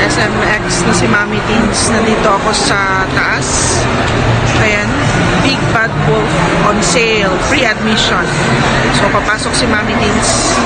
SMX na si Mami Teens. Nandito ako sa taas. Ayan. Big Bad Wolf on sale. Free admission. So, papasok si Mami Teens.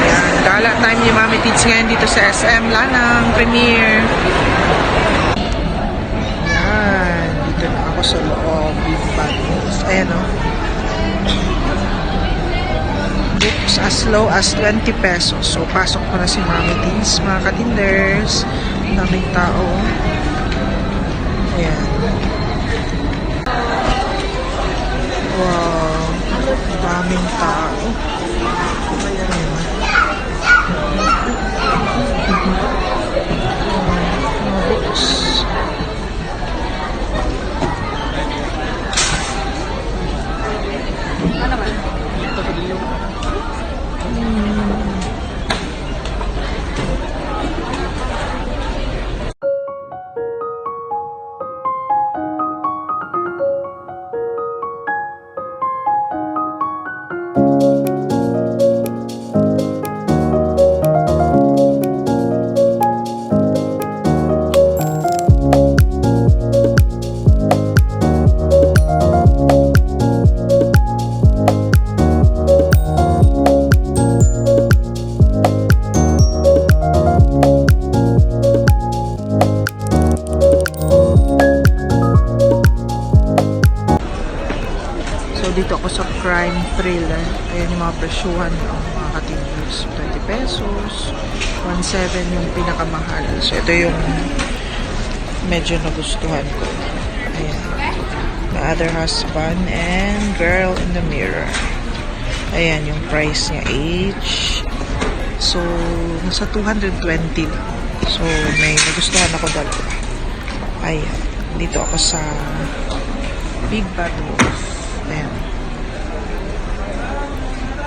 Ayan. Gala time ni Mami Teens ngayon dito sa SM. Lanang Premiere. Ayan. Dito na ako sa loob. Big Bad Wolf. Ayan o. books as low as 20 pesos. So, pasok ko na si Mami Teens, mga katinders. Ang daming tao. Ayan. Wow. Ang daming tao. Crime thriller. Ayan yung mga presyuhan ng mga katinders. 20 pesos. 1.7 yung pinakamahal. So, ito yung medyo nagustuhan ko. Ayan. The Other Husband and Girl in the Mirror. Ayan yung price niya. Age. So, nasa 220 lang. So, may nagustuhan ako dalawa. Ayan. Dito ako sa Big Bad Wolf. Ayan.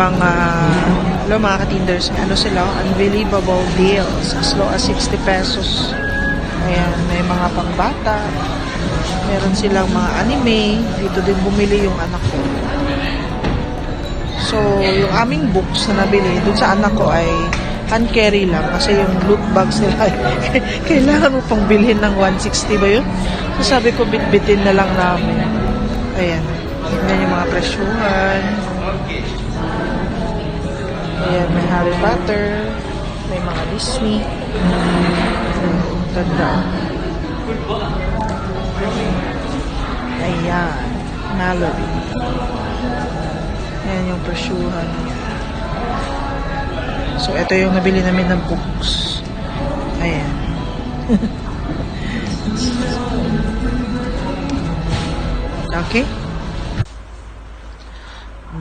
mga lo mga katinders. Ano sila? Unbelievable deals as low as 60 pesos. Ayan may mga pangbata. Meron silang mga anime. Dito din bumili yung anak ko. So yung aming books na nabili dun sa anak ko ay hand carry lang. Kasi yung loot bags nila kailangan mo pang bilhin ng 160 ba yun? So sabi ko bitbitin na lang namin. Ayan. Yan yung mga presyuhan Ayan, may Harry Potter, may mga Disney. Tanda. Ayan, Mallory. Ayan yung presyuhan. So, ito yung nabili namin ng books. Ayan. okay?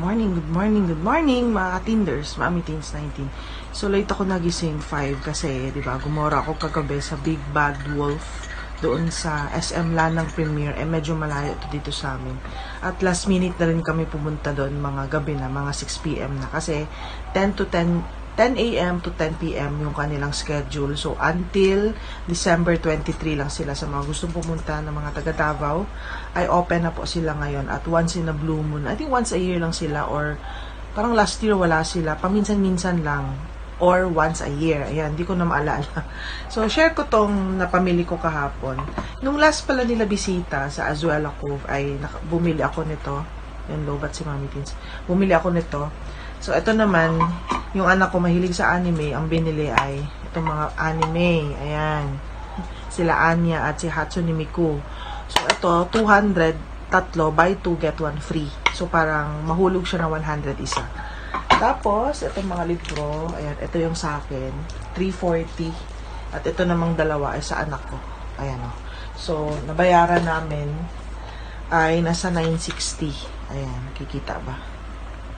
Morning, good morning, good morning mga tinders, Mami Teens 19. So late ako nagising 5 kasi 'di ba, gumora ako kagabi sa Big Bad Wolf doon sa SM Lanang Premier eh medyo malayo to dito sa amin. At last minute na rin kami pumunta doon mga gabi na, mga 6 p.m. na kasi 10 to 10 10 a.m. to 10 p.m. yung kanilang schedule. So, until December 23 lang sila sa mga gustong pumunta ng mga taga Davao, ay open na po sila ngayon. At once in a blue moon, I think once a year lang sila or parang last year wala sila, paminsan-minsan lang or once a year. Ayan, hindi ko na maalala. So, share ko tong napamili ko kahapon. Nung last pala nila bisita sa Azuela Cove ay bumili ako nito. Yung lobat si Mami Teens. Bumili ako nito. So, ito naman, yung anak ko mahilig sa anime, ang binili ay itong mga anime. Ayan. Sila Anya at si Hatsune Miku. So, ito, 200, tatlo, buy two, get one free. So, parang mahulog siya na 100 isa. Tapos, itong mga libro, ayan, ito yung sa akin, 340. At ito namang dalawa ay sa anak ko. Ayan o. So, nabayaran namin ay nasa 960. Ayan, nakikita ba?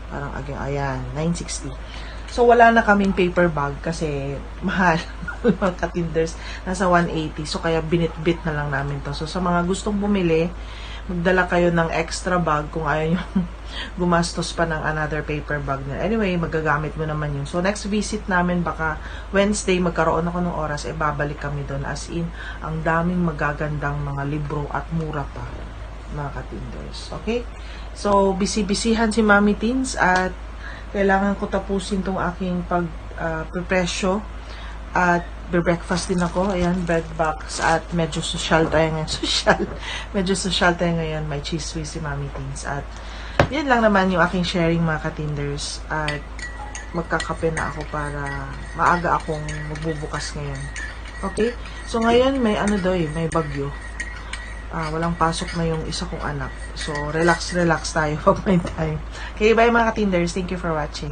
Parang ayan, 960. So, wala na kaming paper bag kasi mahal. mga katinders, nasa 180. So, kaya binit-bit na lang namin to. So, sa mga gustong bumili, magdala kayo ng extra bag kung ayaw nyo gumastos pa ng another paper bag na. Anyway, magagamit mo naman yun. So, next visit namin, baka Wednesday, magkaroon ako ng oras, eh, babalik kami doon. As in, ang daming magagandang mga libro at mura pa, mga katinders. Okay? So, busy-busyhan si Mami Teens at kailangan ko tapusin tong aking pag prepresyo at breakfast din ako. Ayan, bread box at medyo social tayo ngayon. Social. medyo social tayo ngayon. May cheese whiz si Mami Teens. At yan lang naman yung aking sharing mga katinders. At magkakape na ako para maaga akong magbubukas ngayon. Okay? So ngayon may ano daw eh, may bagyo. Ah, walang pasok na yung isa kong anak. So relax relax tayo pag may time. Okay, bye mga katinders. Thank you for watching.